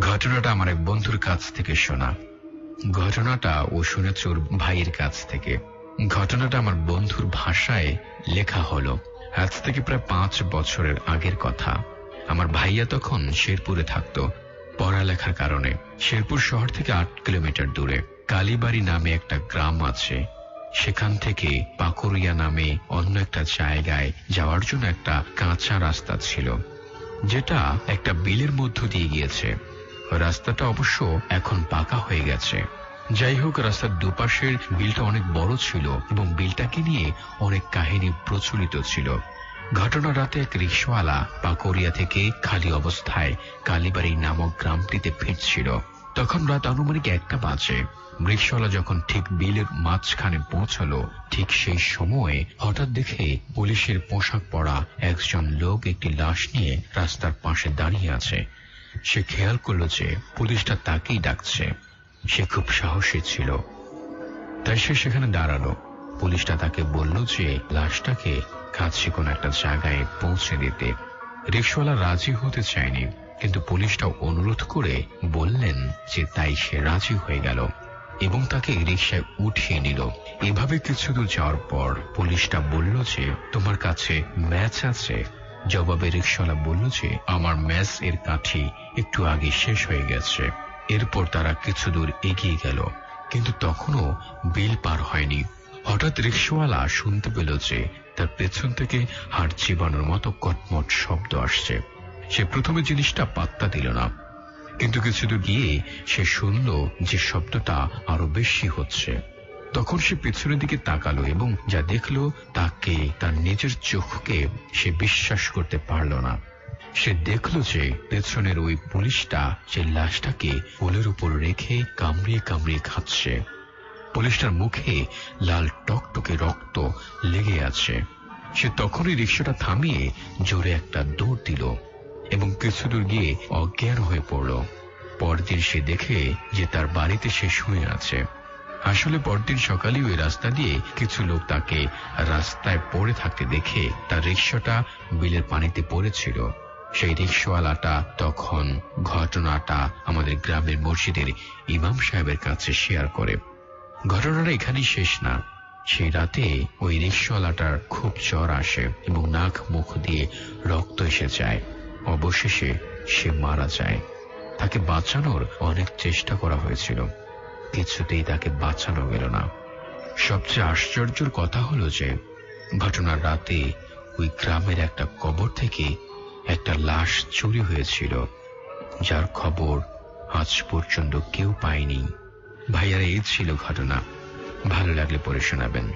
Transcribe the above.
ঘটনাটা আমার এক বন্ধুর কাছ থেকে শোনা। ঘটনাটা ও শুনেছ ওর ভাইয়ের কাছ থেকে। ঘটনাটা আমার বন্ধুর ভাষায় লেখা হলো। আজ থেকে প্রায় পাঁচ বছরের আগের কথা। আমার ভাইয়া তখন শেরপুরে থাকতো, পড়ালেখার কারণে। শেরপুর শহর থেকে আট কিলোমিটার দূরে। কালীবাড়ি নামে একটা গ্রাম আছে। সেখান থেকে পাকুরিয়া নামে অন্য একটা জায়গায় যাওয়ার জন্য একটা কাঁচা রাস্তা ছিল, যেটা একটা বিলের মধ্য দিয়ে গিয়েছে। রাস্তাটা অবশ্য এখন পাকা হয়ে গেছে। যাই হোক, রাস্তার দুপাশের বিলটা অনেক বড় ছিল এবং বিলটাকে নিয়ে অনেক কাহিনী প্রচলিত ছিল। ঘটনা রাতে এক রিক্সাওয়ালা পাকরিয়া থেকে খালি অবস্থায় কালীবাড়ি নামক গ্রামটিতে ফিরছিল। তখন রাত আনুমানিক একটা বাজে। রিক্সাওয়ালা যখন ঠিক বিলের মাঝখানে পৌঁছালো, ঠিক সেই সময়ে হঠাৎ দেখে পুলিশের পোশাক পরা একজন লোক একটি লাশ নিয়ে রাস্তার পাশে দাঁড়িয়ে আছে। সে খেয়াল করল যে পুলিশটা তাকেই ডাকছে। সে খুব সাহসী ছিল। তাই সে সেখানে দাঁড়াল। পুলিশটা তাকে বলল যে লাশটাকে কাছে কোনো একটা জায়গায় পৌঁছে দিতে। রিক্সাওয়ালা রাজি হতে চায়নি, কিন্তু পুলিশটাও অনুরোধ করে বললেন যে তাই সে রাজি হয়ে গেল এবং তাকে রিক্সায় উঠিয়ে নিল। এভাবে কিছু দূর যাওয়ার পর পুলিশটা বলল যে, তোমার কাছে ম্যাচ আছে। জবাবে রিক্সাওয়ালা বলল যে, আমার ম্যাচ এর কাঠি একটু আগে শেষ হয়ে গেছে। এরপর তারা কিছু দূর এগিয়ে গেল। কিন্তু তখনও বিল পার হয়নি। হঠাৎ রিক্সাওয়ালা শুনতে পেল যে, তার পেছন থেকে হাড় চিবানোর মতো কটমট শব্দ আসছে। সে প্রথমে জিনিসটা পাত্তা দিল না। কিন্তু কিছু দূর গিয়ে সে শুনল যে শব্দটা আরও বেশি হচ্ছে। তখন সে পেছনের দিকে তাকালো এবং যা দেখল তাকে তার নিজের চোখকে সে বিশ্বাস করতে পারল না। সে দেখল যে পেছনের ওই পুলিশটা সে লাশটাকে কোলের উপর রেখে কামড়িয়ে কামড়িয়ে খাচ্ছে। পুলিশটার মুখে লাল টকটকে রক্ত লেগে আছে। সে তখনই রিক্সাটা থামিয়ে জোরে একটা দৌড় দিল এবং কিছু দূর গিয়ে অজ্ঞান হয়ে পড়ল। পরদিন সে দেখে যে তার বাড়িতে সে শুয়ে আছে। আসলে পরদিন সকালে ওই রাস্তা দিয়ে কিছু লোক তাকে রাস্তায় পড়ে থাকতে দেখে তার রিক্সাটা বিলের পানিতে পড়েছিল। সেই রিক্সাওয়ালাটা তখন ঘটনাটা আমাদের গ্রামের মসজিদের ইমাম সাহেবের কাছে শেয়ার করে। ঘটনাটা এখানেই শেষ না। সেই রাতে ওই রিক্সাওয়ালাটার খুব জ্বর আসে এবং নাক মুখ দিয়ে রক্ত এসে যায়। অবশেষে সে মারা যায়। তাকে বাঁচানোর অনেক চেষ্টা করা হয়েছিল। কিছুতেই তাকে বাঁচানো গেল না। সবচেয়ে আশ্চর্যের কথা হলো যে, ঘটনার রাতে ওই গ্রামের একটা কবর থেকে একটা লাশ চুরি হয়েছিল, যার খবর আজ পর্যন্ত কেউ পায়নি। ভাইয়ারা এই ছিল ঘটনা। ভালো লাগলে পড়ে শোনাবেন।